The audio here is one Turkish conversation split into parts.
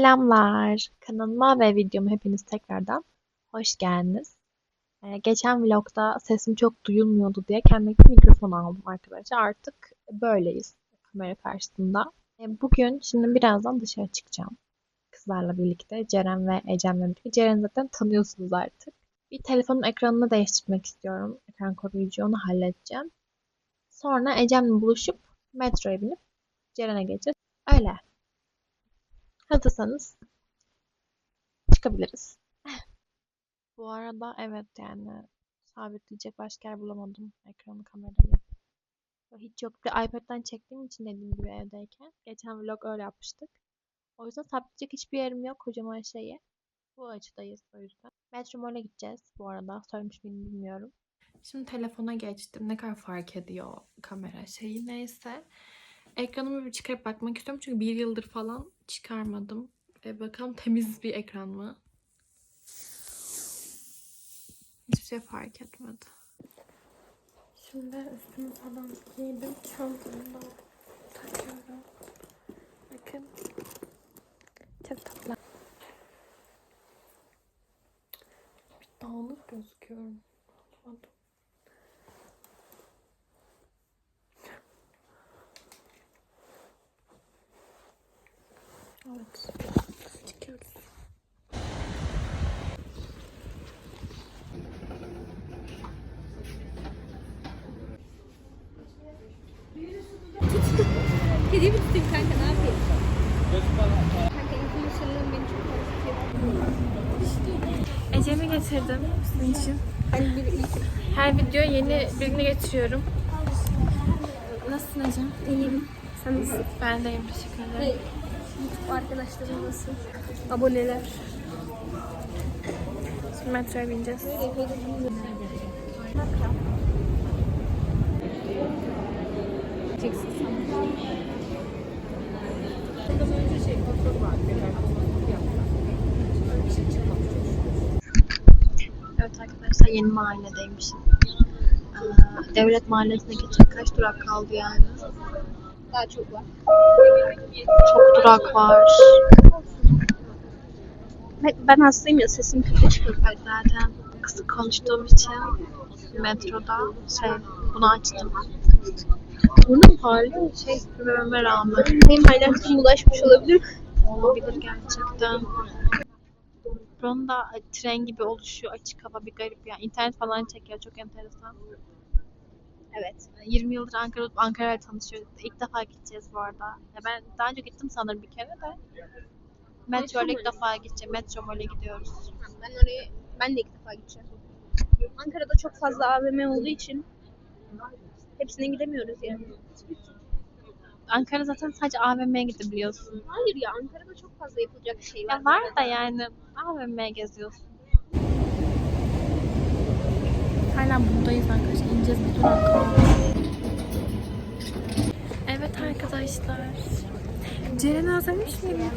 Selamlar. Kanalıma ve videoma hepiniz tekrardan hoş geldiniz. Ee, geçen vlogda sesim çok duyulmuyordu diye kendime mikrofon aldım arkadaşlar. Artık böyleyiz kamera karşısında. Ee, bugün şimdi birazdan dışarı çıkacağım. Kızlarla birlikte Ceren ve Ecem'le birlikte. Ceren'i zaten tanıyorsunuz artık. Bir telefonun ekranını değiştirmek istiyorum. Ekran koruyucu onu halledeceğim. Sonra Ecem'le buluşup metroya binip Ceren'e geçeceğiz. Öyle. Hazırsanız çıkabiliriz. Bu arada evet yani sabitleyecek başka yer bulamadım ekranı kamerayı. Hiç yok. Bir iPad'den çektiğim için dediğim gibi evdeyken. Geçen vlog öyle yapmıştık. O yüzden sabitleyecek hiçbir yerim yok kocaman şeyi. Bu açıdayız o yüzden. Metromol'e gideceğiz bu arada. Söylemiş miyim bilmiyorum. Şimdi telefona geçtim. Ne kadar fark ediyor kamera şeyi neyse. Ekranımı bir çıkarıp bakmak istiyorum çünkü bir yıldır falan çıkarmadım. E, bakalım temiz bir ekran mı? Hiçbir şey fark etmedi. Şimdi üstümü falan giydim. Çantamı da takıyorum. Bakın. Çok tatlı. Bir dağınık gözüküyorum. Anlamadım. Evet. Çıkıyoruz. Kediyi mi tutayım kanka ne yapayım? Kanka influencerlığım beni çok korkutuyor. Ecem'i getirdim sizin için. Her video yeni birini getiriyorum. Nasılsın Ecem? iyiyim. Sen nasılsın? Ben deyim teşekkür ederim. YouTube arkadaşlarım nasıl? Aboneler. Şimdi metroya bineceğiz. Evet arkadaşlar yeni mahalledeymişiz. Ee, Devlet mahallesine geçecek kaç durak kaldı yani? Daha çok var. Çok durak var. Ben, ben hastayım ya sesim kötü çıkıyor. Zaten kısık konuştuğum için metroda şey bunu açtım. Burnum parlıyor şey sürmeme rağmen. Benim hayatım bulaşmış olabilir. Olabilir gerçekten. Buranın da tren gibi oluşuyor. Açık hava bir garip ya. İnternet falan çekiyor. Çok enteresan. Evet. 20 yıldır Ankara Ankara'yla tanışıyoruz. İlk defa gideceğiz bu arada. Ya ben daha önce gittim sanırım bir kere de. Metro ile ilk defa gideceğim. Metro Mall'e gidiyoruz. Ben oraya ben de ilk defa gideceğim. Ankara'da çok fazla AVM olduğu için hepsine gidemiyoruz yani. Ankara zaten sadece AVM'ye gidebiliyorsun. Hayır ya Ankara'da çok fazla yapılacak şey var. Ya var da yani AVM'ye geziyorsun. Hala buradayız arkadaşlar. İneceğiz bir durak kaldı. Evet arkadaşlar. Ceren'i özlemiş miydin?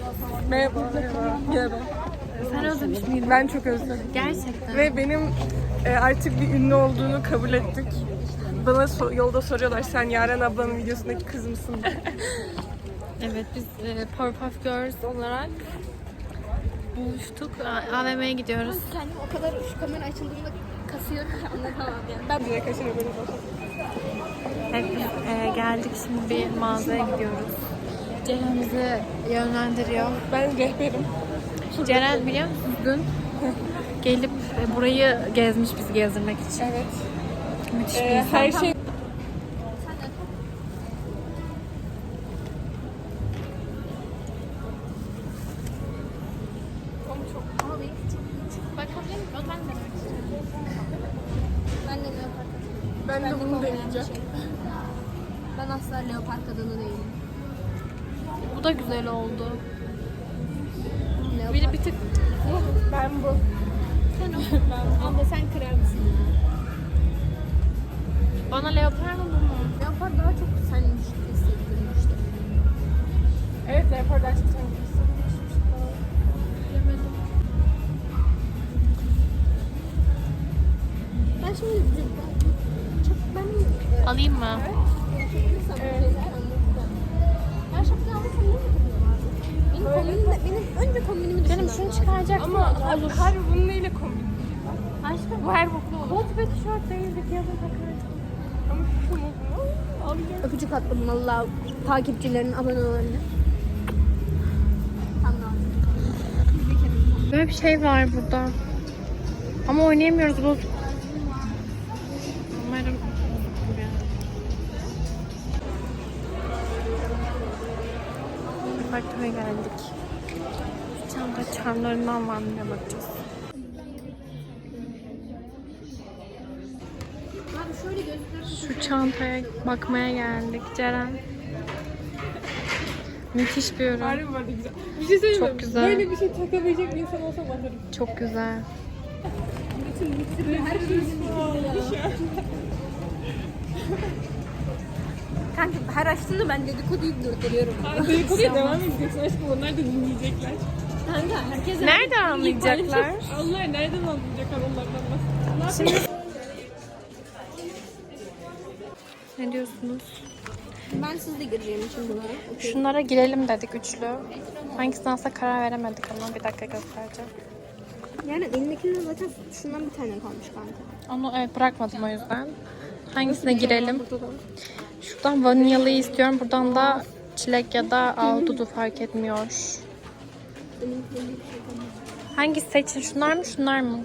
Merhaba, merhaba. Merhaba. Sen özlemiş miydin? Ben çok özledim. Gerçekten. Ve benim e, artık bir ünlü olduğunu kabul ettik. Bana so- yolda soruyorlar sen Yaren ablanın videosundaki kız mısın? Evet biz e, Powerpuff Girls olarak buluştuk. A- AVM'ye gidiyoruz. Kendim o kadar şu kamera açıldığında kasıyorum ki anlatamam yani. ben direkt kaçırıyor beni zaten. Evet biz e, geldik şimdi bir mağazaya gidiyoruz. Ceren bizi yönlendiriyor. Ben rehberim. Ceren biliyor musunuz dün gelip e, burayı gezmiş bizi gezdirmek için. Evet. Müthiş bir E, insan. her şey ben de. Ben ben bunu deneyeceğim. Ben asla leopar kadını değilim. Bu da güzel oldu. Leopar. Biri bir tık Ben bu. Sen o. Abla sen kremsin. Bana leopar mı bu mu? Leopar daha çok senmiş hissettirmişti. Evet leopar dersi sen Bilemedim. Ben şimdi çok ben Alayım mı? evet. Ben şapka almasam ne yapacağım? Benim kombinim, benim önce kombinimi Benim şunu çıkaracaktım. Ama harbi bunun neyle kombin? Aşkım. Bu her boklu olur. Kot ve tişört değildik yazın takardım. Öpücük attım valla takipçilerin, abone olanlarına. Tamam. Böyle bir şey var burada. Ama oynayamıyoruz bu. Umarım Parkaya geldik. Şu çanta charmlarından var mı bakacağız. Şu çantaya bakmaya geldik Ceren. Müthiş bir ürün. Harbi arada güzel. Bir şey söyleyeyim mi? Çok güzel. Böyle bir şey takabilecek bir insan olsam alırım. Çok güzel. Her şey Kanka her açtığında ben dedikoduyu durduruyorum. Dedikoduya devam edeceksin aşkım. Onlar da dinleyecekler. Kanka herkes Nerede anlayacaklar? Allah nereden anlayacaklar onlardan bahsediyor. Ne diyorsunuz? Ben sizle gireceğim için bunlara. Okey. Şunlara girelim dedik üçlü. Hangisini alsa karar veremedik ama bir dakika göstereceğim. Yani elimdekinden zaten şundan bir tane kalmış kanka. Onu evet bırakmadım o yüzden. Hangisine girelim? Şuradan vanilyalıyı istiyorum. Buradan da çilek ya da ahududu fark etmiyor. Hangisi seçin? Şunlar mı şunlar mı?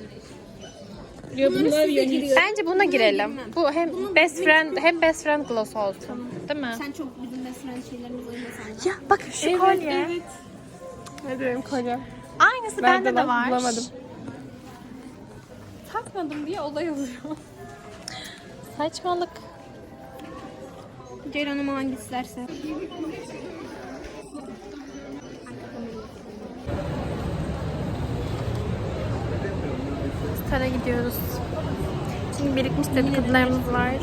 Bunlar yani. Bence buna girelim. Bu hem best friend hem best friend gloss olsun. Değil mi? Sen çok bizim best friend şeylerimiz oynasan. Ya bakın şu kolye. Evet. Ne diyeyim kolye. Aynısı bende de var. Bulamadım. Takmadım diye olay oluyor. Saçmalık. Ceylan'ıma hangisi isterse. Star'a gidiyoruz. Şimdi birikmiş dedikodularımız var.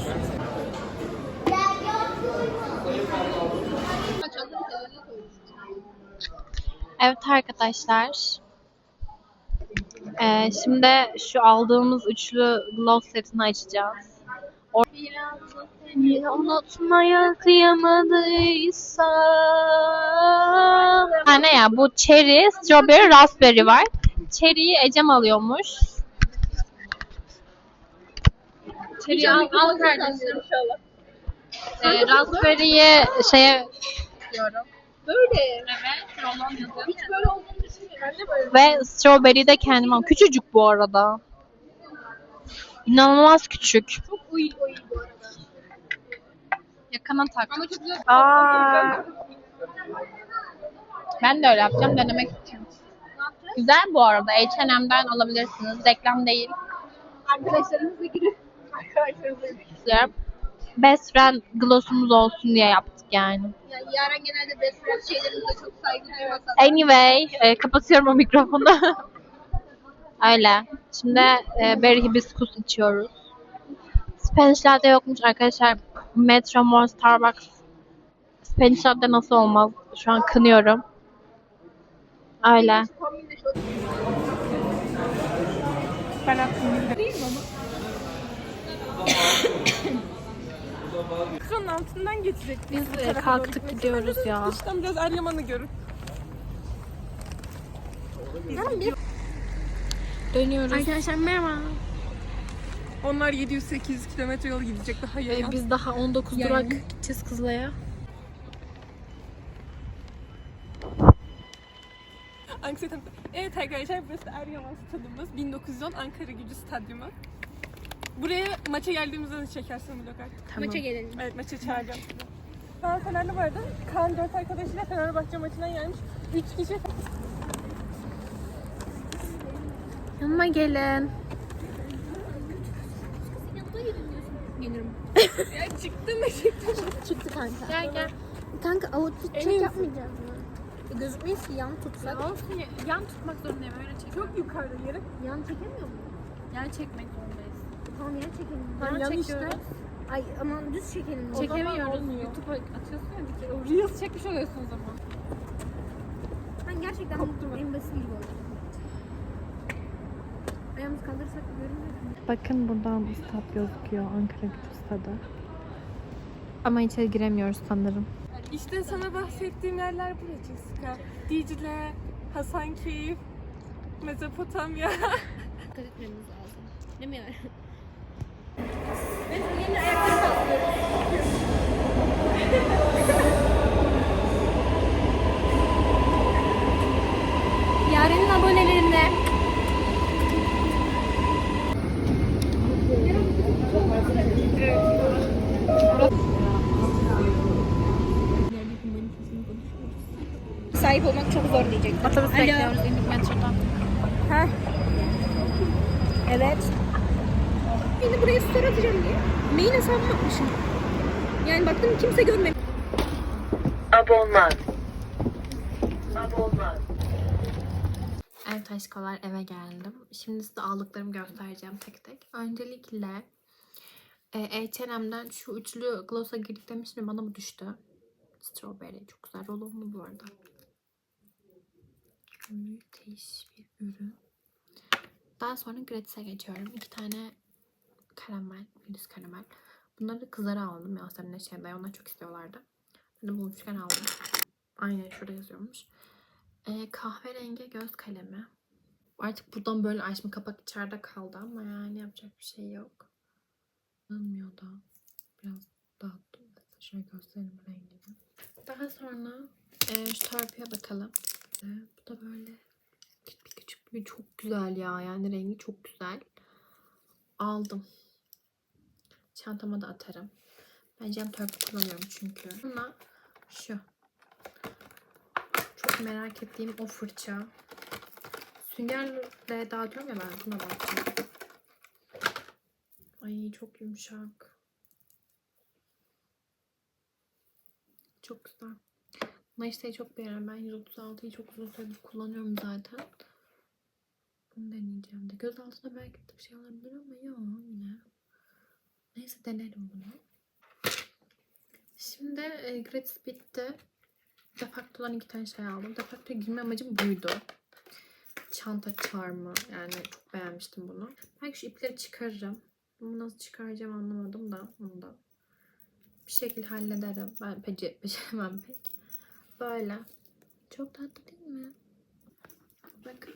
Evet arkadaşlar. Ee, şimdi şu aldığımız üçlü gloss setini açacağız. Or Seni unutmaya kıyamadıysa Ha ne ya bu cherry, strawberry, raspberry var. Cherry'yi Ecem alıyormuş. Cherry'yi al, al kardeşim. Ee, raspberry'yi şeye diyorum. Böyle. Evet, yazıyor. Hiç böyle olduğunu düşünmüyorum. Ve strawberry de kendim aldım. Küçücük bu arada. İnanılmaz küçük. Çok uyul uyul bu arada. Yakına tak. Ama çok güzel. Aa. Ben de öyle yapacağım denemek için. Güzel bu arada. H&M'den alabilirsiniz. Reklam değil. Arkadaşlarımızla girip Güzel. Best friend gloss'umuz olsun diye yaptık yani. Yani Yaren genelde best friend şeylerimize çok saygı duymasa. Anyway, e, kapatıyorum o mikrofonu. Öyle. Şimdi e, berry hibiscus içiyoruz. Spanish latte yokmuş arkadaşlar. Metro Mall, Starbucks. Spanish latte nasıl olmaz? Şu an kınıyorum. Öyle. Ben aklımda Kıkanın altından geçecek. Biz e, kalktık gidiyoruz ya. Dıştan biraz Eryaman'ı görün. Dönüyoruz. Arkadaşlar merhaba. Onlar 700-800 kilometre yol gidecek daha yayan. E, biz daha 19 Yani. durak gideceğiz Kızılay'a. Anksiyetem. Evet arkadaşlar burası Eryaman stadımız. 1910 Ankara Gücü Stadyumu. Buraya maça geldiğimizde de çekersin vlog artık. Tamam. maça gelelim. Evet maça çağıracağım sizi. Kaan Fenerli vardı. Kaan dört arkadaşıyla Fenerbahçe maçından gelmiş. Üç kişi Yanıma gelin. Gelirim. ya çıktı mı çıktı. Çıktı kanka. Gel gel. Kanka outfit iyisi. yapmayacağız mı? E, Gözükmeyiz ki yan tutsak. Olsun yan tutmak zorundayım öyle çek. Çok yukarıda yeri. Yan çekemiyor mu? Yan çekmek. Tamam yan çekelim. Tamam, yan işte. Ay aman düz çekelim. O zaman Çekemiyoruz. olmuyor. YouTube'a atıyorsun ya bir kere. O Reels çekmiş oluyorsun o zaman. Ben gerçekten en basit gibi oldu. Ayağımızı kaldırırsak görünmüyor. Bakın buradan stat gözüküyor. Ankara Gücü stadı. Ama içeri giremiyoruz sanırım. İşte sana bahsettiğim yerler burası Jessica. Dicle, Hasankeyf, Mezopotamya. Dikkat etmemiz lazım. Değil mi yani? Ben yeni ayakları kaldırıyorum. Yaren'in abonelerine sahip olmak çok zor diyecek. Otobüs bekliyoruz indik metrodan. Ha? Evet. Beni buraya story atacağım diye. Mail hesabımı atmışım. Yani baktım kimse görmemiş. Abonman. Abonman. Evet aşkolar eve geldim. Şimdi size aldıklarımı göstereceğim tek tek. Öncelikle e, H&M'den şu üçlü gloss'a girdik demiştim bana bu düştü. Strawberry çok güzel rolonlu bu arada. Müthiş bir ürün. Daha sonra gratis'e geçiyorum. İki tane karamel, Filiz karamel. Bunları kızlara aldım. Yasemin'le Şeyda'ya. Onlar çok istiyorlardı. Ben de bulmuşken aldım. Aynen şurada yazıyormuş. Ee, kahverengi göz kalemi. Artık buradan böyle açma kapak içeride kaldı ama yani yapacak bir şey yok. Almıyor da. Biraz dağıttım. Şöyle göstereyim rengini. Daha sonra e, şu tarpıya bakalım. E, bu da böyle küçük küçük bir çok güzel ya. Yani rengi çok güzel. Aldım. Çantama da atarım. Ben cam törpü kullanıyorum çünkü. Buna şu. Çok merak ettiğim o fırça. Süngerle dağıtıyorum ya ben buna bakacağım. Ay çok yumuşak. Çok güzel. Mayıs'tayı çok beğeniyorum. Ben 136'yı çok uzun süredir kullanıyorum zaten. Bunu deneyeceğim de. Göz altına belki de bir şey olabilir ama yok yine. Neyse denerim bunu. Şimdi e, gratis bitti. Defakto'dan iki tane şey aldım. Defakto'ya girme amacım buydu. Çanta charmı. Yani çok beğenmiştim bunu. Belki şu ipleri çıkarırım. Bunu nasıl çıkaracağım anlamadım da onu da bir şekilde hallederim. Ben bece beceremem pek. Böyle. Çok tatlı değil mi? Bakın.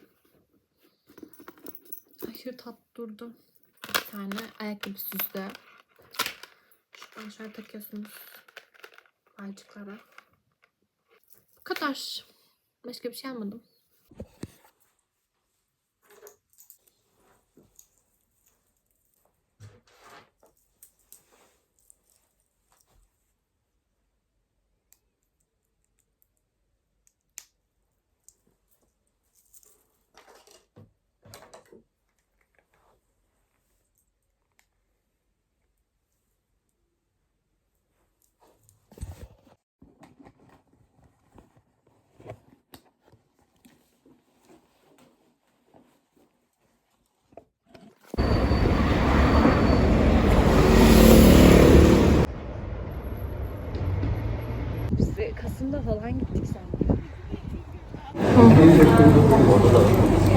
Aşırı tatlı durdu. Bir tane ayakkabı süsü. Şuradan şöyle takıyorsunuz. Aycıklara. Bu kadar. Başka bir şey almadım.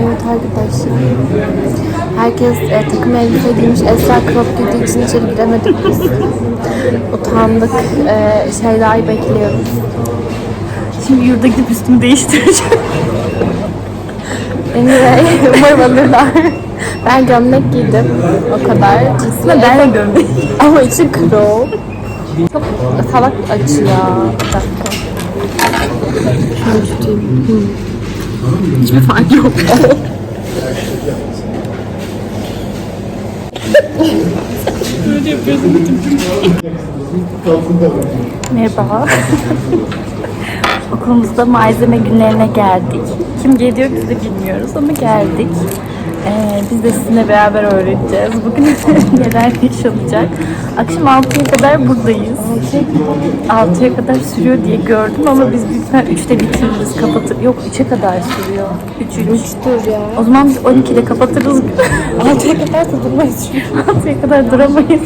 Evet arkadaşlar. Herkes e, takım elbise giymiş. Esra crop giydiği için içeri giremedik biz. Utandık. E, Şeyda'yı bekliyoruz. Şimdi yurda gidip üstümü değiştireceğim. Anyway, umarım alırlar. Ben gömlek giydim. O kadar. Aslında ben de gömlek. Ama içi crop. Çok salak açı ya. Bir dakika. Şöyle tutayım. Hı. Hiçbir fark yok. Merhaba. Okulumuzda malzeme günlerine geldik. Kim geliyor biz de bilmiyoruz ama geldik. Ee, biz de sizinle beraber öğreneceğiz. Bugün neler yaşanacak. Akşam 6'ya kadar buradayız. 6'ya kadar sürüyor diye gördüm ama biz ihtimal 3'te bitiririz. Kapatır. Yok 3'e kadar sürüyor. 3 3. Dur ya. O zaman biz 12'de kapatırız. 6'ya kadar da durmayız çünkü. 6'ya kadar duramayız.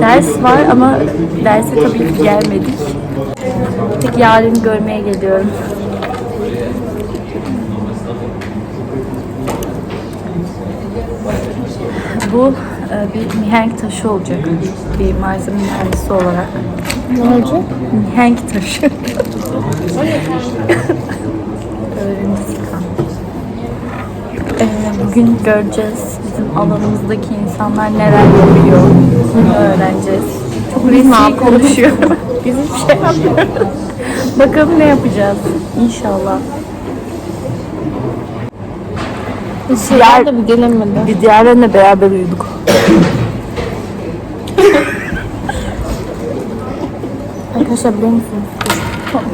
Ders var ama derse tabii ki gelmedik. Tek yarın görmeye geliyorum. Bu e, bir mihenk taşı olacak. Bir malzeme mühendisi olarak. Ne olacak? Hangi taşı? Kalmış. Ee, bugün göreceğiz bizim alanımızdaki insanlar neler yapıyor. Bunu öğreneceğiz. Çok resmi konuşuyor. Biz hiçbir şey yapmıyoruz. Bakalım ne yapacağız. İnşallah. Diğer, de bir gelemedi. Biz diğerlerine beraber uyuduk. Arkadaşlar biliyor musunuz?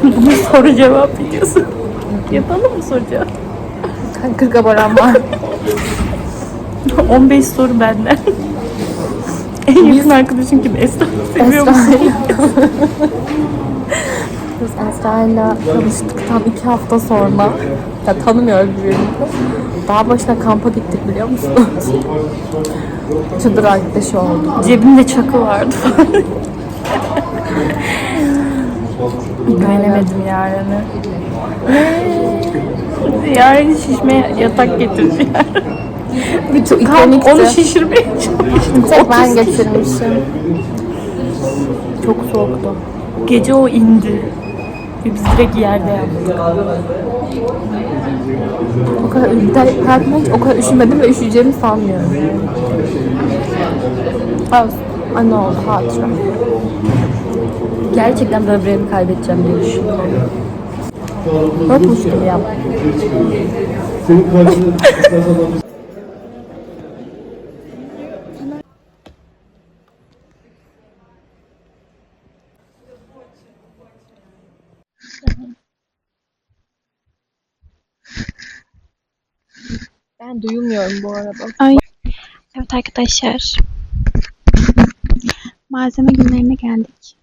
Bunu soru cevap videosu. Yapalım mı soru cevap? 40 abonem var. 15 soru benden. en yakın arkadaşım kim? Esra. Seviyor musun? Biz Esra'yla tanıştıktan iki hafta sonra ya tanımıyoruz birbirini. Daha başına kampa gittik biliyor musunuz? Çadır arkadaşı olduk. Cebimde çakı vardı falan. Güvenemedim yarını. Yarın şişmeye yatak getirdiler. Bütün kamp onu şişirmeye çalıştı. Tek ben getirmişim. Çok soğuktu. Gece o indi. Ve biz direkt yerde yaptık. O kadar hiç o kadar üşümedim ve üşüyeceğimi sanmıyorum. Olsun. Anne oldu hatıra. Gerçekten böbreğimi kaybedeceğim diye düşünüyorum. Yokmuş gibi yap. Senin karşında Ben duyulmuyorum bu arada. Evet arkadaşlar. Malzeme günlerine geldik.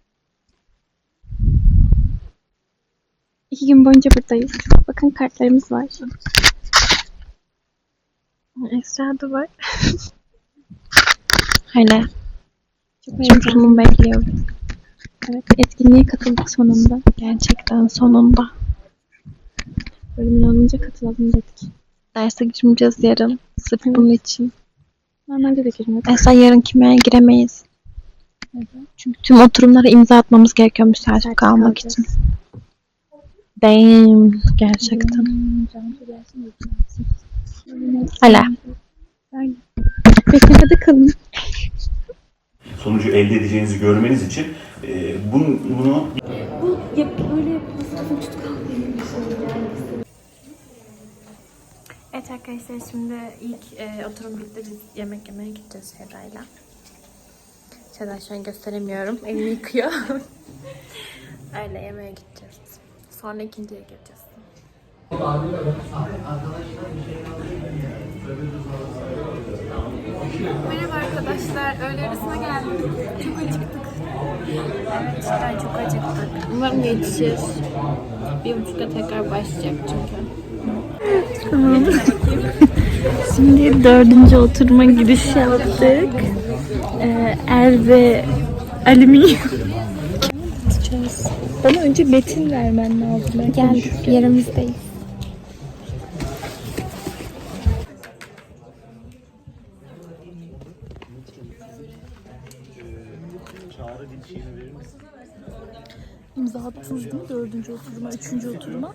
İki gün boyunca buradayız. Bakın kartlarımız var. Esra da var. Öyle. Çok sunum bekliyorum. Evet, etkinliğe katıldık sonunda. Gerçekten sonunda. Bölümün olunca katılalım dedik. Derse girmeyeceğiz yarın. Sırf bunun için. Normalde de girmedik. Mesela yarın kimyaya giremeyiz. Çünkü tüm oturumlara imza atmamız gerekiyormuş sertifika almak için. Damn. Gerçekten. Hala. Beklemede kalın. sonucu elde edeceğinizi görmeniz için e, bunu, bunu Evet arkadaşlar şimdi ilk e, oturum bitti. Biz yemek yemeye gideceğiz Seda'yla. Seda şu an gösteremiyorum. Elini yıkıyor. Öyle yemeğe gideceğiz. Sonra ikinciye geleceğiz. Merhaba arkadaşlar. Öğle arasına geldik. Çok acıktık. Evet cidden çok acıktık. Umarım yetişir. Bir buçukta tekrar başlayacak çünkü. Şimdi dördüncü oturuma giriş yaptık. Ee, el ve alüminyum. Bana önce metin vermen lazım. Gel yerimizdeyiz. İmza attınız değil mi dördüncü oturuma, üçüncü oturuma?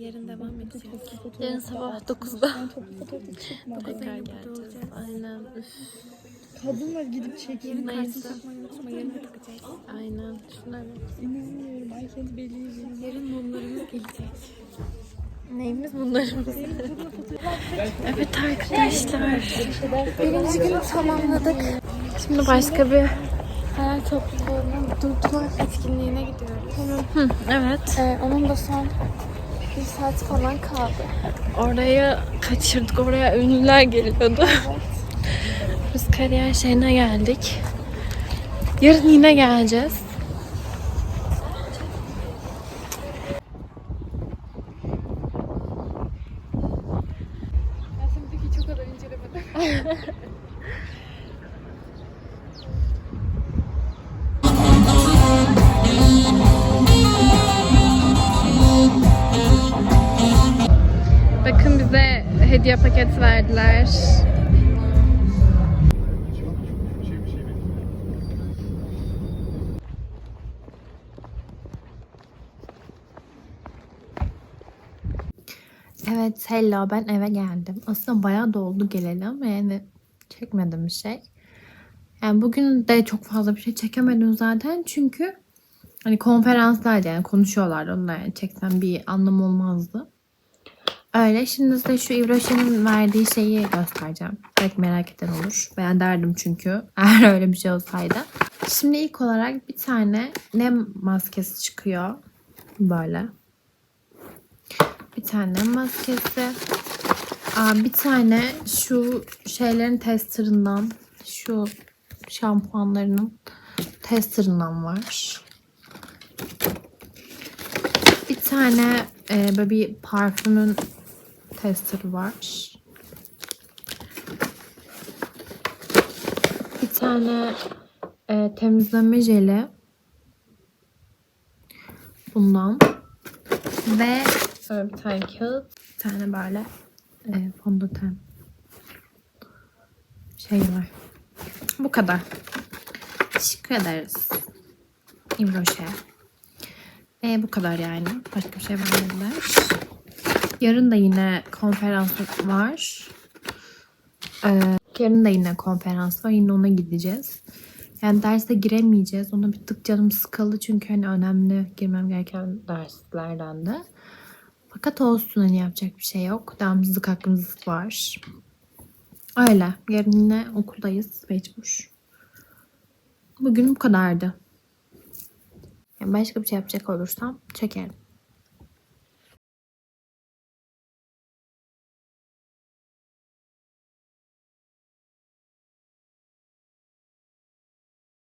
Yarın devam edeceğiz. Yarın sabah 9'da. Tekrar geleceğiz. Aynen. Üf. Kadınlar gidip çekiyor. Neyse. Aynen. Şunları. İnanmıyorum. Ay kendi belli Yarın mumlarımız gelecek. Neyimiz bunlarımız? evet arkadaşlar. Birinci günü tamamladık. Şimdi başka bir hayal topluluğunun durdular etkinliğine gidiyoruz. Hı, evet. Ee, onun da son bir saat falan kaldı. Orayı kaçırdık. Oraya ünlüler geliyordu. Biz kariyer şeyine geldik. Yarın yine geleceğiz. Hediye paketi verdiler. Evet, hello ben eve geldim. Aslında bayağı doldu geleli ama yani çekmedim bir şey. Yani bugün de çok fazla bir şey çekemedim zaten çünkü hani konferanslar yani konuşuyorlar onlar yani çeksem bir anlam olmazdı. Öyle şimdi size şu İvroşe'nin verdiği şeyi göstereceğim. Belki merak eden olur. Ben derdim çünkü eğer öyle bir şey olsaydı. Şimdi ilk olarak bir tane nem maskesi çıkıyor. Böyle. Bir tane maskesi. Aa, bir tane şu şeylerin testerından, şu şampuanlarının testerından var. Bir tane e, böyle bir parfümün testeri var. Bir tane e, temizleme jeli. Bundan. Ve böyle bir tane kağıt. Bir tane böyle e, fondöten şey var. Bu kadar. Teşekkür ederiz. İmroşe. E, bu kadar yani. Başka bir şey vermediler. Yarın da yine konferans var. Ee, yarın da yine konferans var. Yine ona gideceğiz. Yani derse giremeyeceğiz. Ona bir tık canım sıkıldı çünkü hani önemli girmem gereken derslerden de. Fakat olsun hani yapacak bir şey yok. Devamsızlık hakkımız var. Öyle. Yarın yine okuldayız mecbur. Bugün bu kadardı. Yani başka bir şey yapacak olursam çekerim.